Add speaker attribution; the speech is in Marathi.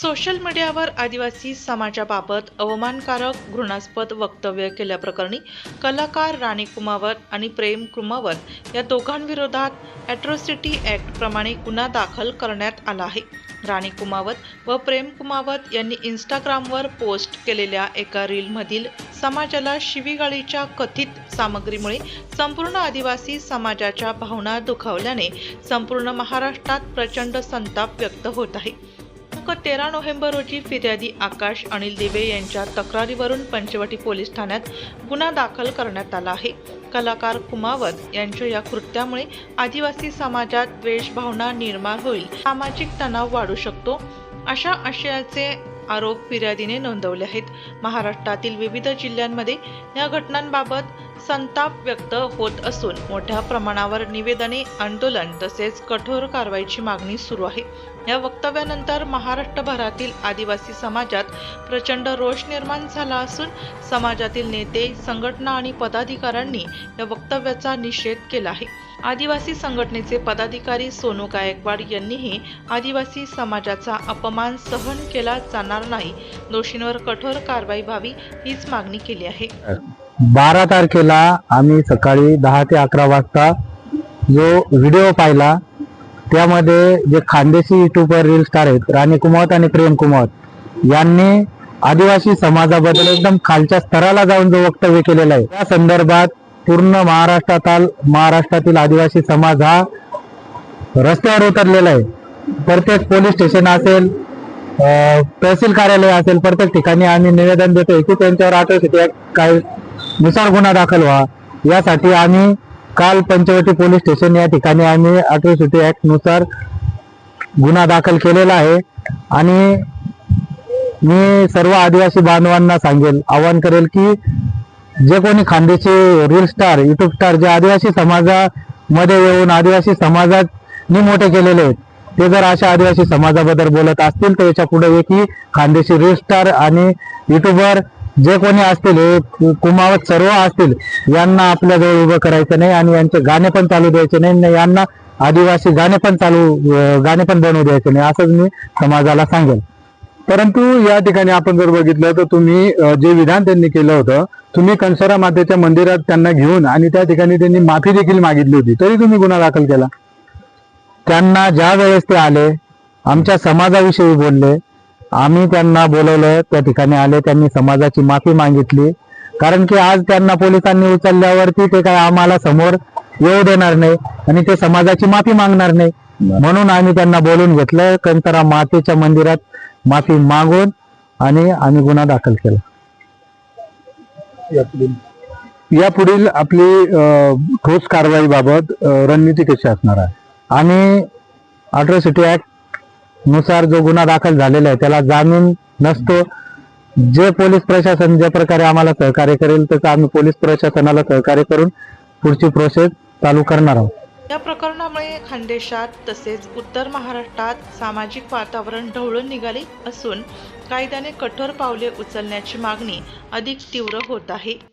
Speaker 1: सोशल मीडियावर आदिवासी समाजाबाबत अवमानकारक घृणास्पद वक्तव्य केल्याप्रकरणी कलाकार राणी कुमावत आणि प्रेम कुमावत या दोघांविरोधात ॲट्रॉसिटी ॲक्ट प्रमाणे गुन्हा दाखल करण्यात आला आहे. राणी कुमावत व प्रेम कुमावत यांनी इंस्टाग्रामवर पोस्ट केलेल्या एका रीलमधील समाजाला शिवीगाळीच्या कथित सामग्रीमुळे संपूर्ण आदिवासी समाजाच्या भावना दुखावल्याने संपूर्ण महाराष्ट्रात प्रचंड संताप व्यक्त होत आहे. दिनांक तेरा नोव्हेंबर रोजी फिर्यादी आकाश अनिल दिवे यांच्या तक्रारीवरून पंचवटी पोलीस ठाण्यात गुन्हा दाखल करण्यात आला आहे. कलाकार कुमावत यांच्या या कृत्यामुळे आदिवासी समाजात द्वेषभावना निर्माण होईल. सामाजिक तणाव वाढू शकतो. अशा आशयाचे आरोप फिर्यादीने नोंदवले आहेत. महाराष्ट्रातील विविध जिल्ह्यांमध्ये या घटनांबाबत संताप व्यक्त होत असून मोठ्या प्रमाणावर निवेदने आंदोलन तसेच कठोर कारवाईची मागणी सुरू आहे. या वक्तव्यानंतर महाराष्ट्रभरातील आदिवासी समाजात प्रचंड रोष निर्माण झाला असून समाजातील नेते संघटना आणि पदाधिकाऱ्यांनी या वक्तव्याचा निषेध केला आहे. आदिवासी संघटनेचे पदाधिकारी सोनू गायकवाड यांनीही आदिवासी समाजाचा अपमान सहन केला जाणार नाही. दोषींवर कठोर कारवाई व्हावी हीच मागणी केली आहे.
Speaker 2: बारा तारखेला आम्ही सकाळी दहा ते अकरा वाजता जो व्हिडिओ पाहिला त्यामध्ये जे खानदेशी युट्यूबर रील स्टार आहेत राणी कुमावत आणि प्रेम कुमावत यांनी आदिवासी समाजाबद्दल एकदम खालच्या स्तराला जाऊन जो वक्तव्य केलेलं आहे त्या संदर्भात पूर्ण महाराष्ट्रात महाराष्ट्रातील आदिवासी समाज हा रस्त्यावर उतरलेला आहे. प्रत्येक पोलीस स्टेशन असेल तहसील कार्यालय असेल प्रत्येक ठिकाणी आम्ही निवेदन देतोय की त्यांच्यावर अट्रॉसिटी काही नुसार गुन्हा दाखल व्हा. यासाठी आम्ही काल पंचवटी पोलीस स्टेशन या ठिकाणी आम्ही अट्रॉसिटी ऍक्टनुसार गुन्हा दाखल केलेला आहे. आणि मी सर्व आदिवासी बांधवांना सांगेल आवाहन करेल की जे कोणी खानदेशी रील स्टार युट्यूब स्टार जे आदिवासी समाजामध्ये येऊन आदिवासी समाजात मोठे केलेले आहेत ते जर अशा आदिवासी समाजाबद्दल बोलत असतील तर याच्यापुढे एकही खानदेशी रील स्टार आणि युट्यूबर जे कोणी असतील हे कुमावत सर्व असतील यांना आपल्याजवळ उभं करायचं नाही आणि यांचे गाणे पण चालू द्यायचे नाही यांना आदिवासी गाणे पण चालू गाणे पण बनवू द्यायचे नाही असंच मी समाजाला सांगेल.
Speaker 3: परंतु या ठिकाणी आपण जर बघितलं तर तुम्ही जे विधान त्यांनी केलं होतं तुम्ही कणसरा मातेच्या मंदिरात त्यांना घेऊन आणि त्या ठिकाणी त्यांनी माफी देखील मागितली होती तरी तुम्ही गुन्हा दाखल केला.
Speaker 2: त्यांना ज्या वेळेस ते आले आमच्या समाजाविषयी बोलले आम्ही त्यांना बोलवलं त्या ठिकाणी आले त्यांनी समाजाची माफी मागितली. कारण की आज त्यांना पोलिसांनी उचलल्यावरती ते काय आम्हाला समोर येऊ देणार नाही आणि ते समाजाची माफी मागणार नाही. म्हणून आम्ही त्यांना बोलून घेतलं कंतरा मातेच्या मंदिरात माफी मागून आणि आम्ही गुन्हा दाखल केला.
Speaker 3: यापुढील आपली ठोस कारवाई बाबत रणनीती कशी असणार आहे?
Speaker 2: आणि अट्रॉसिटी ऍक्ट नुसार जो गुन्हा दाखल झालेला आहे त्याला जामीन नसतो. जे पोलीस प्रशासन ज्या प्रकारे आम्हाला सहकार्य करेल तसं आम्ही पोलीस प्रशासनाला सहकार्य करून पुढची प्रोसेस चालू करणार आहोत.
Speaker 1: या प्रकरणामुळे खानदेशात तसेच उत्तर महाराष्ट्रात सामाजिक वातावरण ढवळून निघाले असून कायद्याने कठोर पावले उचलण्याची मागणी अधिक तीव्र होत आहे.